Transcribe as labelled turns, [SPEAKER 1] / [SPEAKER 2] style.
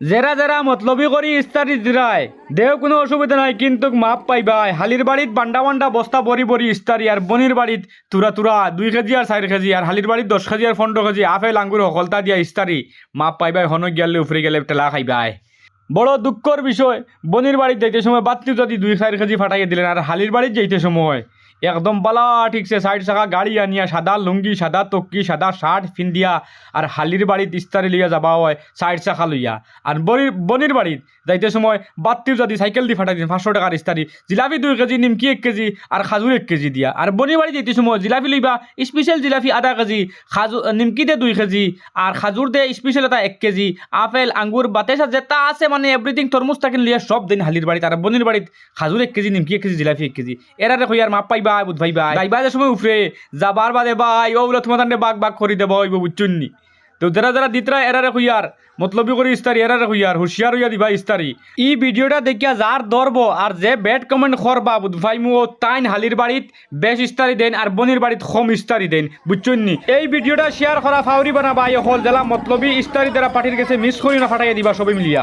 [SPEAKER 1] জেরা জেরা মতলবি করি ইস্তারি দিরায় দেও কোনো অসুবিধা নাই, কিন্তু মাপ পাইবাই। হালির বাড়িত বান্ডা বান্ডা বস্তা বড়ি বড়ি ইস্তারি আর বনির বাড়িত তুরা তুরা দুই কেজি আর চার কেজি আর হালির বাড়িত দশ কেজি আর পনেরো কেজি আপেল আঙ্গুর হকলতা দিয়া ইস্তারি মাপ পাইবাই হন গেলে উফরে গেলে টেলা খাইবাই। বড় দুঃখর বিষয় বনির বাড়িত যাইতে সময় বাত্রি যদি দুই চার কেজি ফাটাইয়ে দিলেন আর হালির বাড়িত যাইতে সময়। একদম বালা ঠিকছে সাইড চাকা গাড়ি আনিয়া, সাদা লুঙ্গি, সাদা তক্কি সাদা শার্ট ফিন্দিয়া আর হালির বাড়িত ইস্তারি লিয়া যাবা হয় সাইড চাকা লইয়া। আর বনির বনির বাড়িত, যাইতে সময় বাত্তির যদি সাইকেল দি ফাটাই দিন পাঁচশো টাকার ইস্তারি। জিলাপি দুই কেজি, নিমকি এক কেজি, আর খাজুর এক কেজি দিয়া। আর বনির বাড়ি যাইতে সময় জিলাপি লইবা স্পেশাল জিলাপি আধা কেজি, খাজু নিমকি দে দুই কেজি, আর খাজুর দে স্পেশাল এটা এক কেজি। আপেল, আঙ্গুর বাতেসা যেটা আছে মানে এভরিথিং তরমুজ থাকিন লিয়া সব দিন হালির বাড়িত। আর বনির বাড়িত খাজুর এক কেজি, নিমকি এক কেজি, জিলাপি এক কেজি। এরারে কই আর মাপ পাইবা? বুধ ভাইবা যাইবা যে সময় উফরে যাবার বাদে ভাই, ও বলে, তোমার বাগ বাগ করি দেব হইব বুঝছুননি তো যারা যারা দিতরা, এরারে কইয়ার মতলবি করে ইস্তারি, এরারে কইয়ার হুশিয়ার হইয়া দিবা ইস্তারি। ই ভিডিওটা দেখিয়া যার ধরব আর যে ব্যাড কমেন্ট করবা, বুধ ভাই, মু তাইন হালির বাড়িত বেশ ইস্তারি দেন আর বনির বাড়িত কম ইস্তারি দেন বুঝছুননি এই ভিডিওটা শেয়ার করা ফাউরি বানাবা এই হল জেলা মতলবি ইস্তারি দ্বারা পাঠির গেছে মিস করি না, ফাটাইয়া দিবা সবাই মিলিয়া।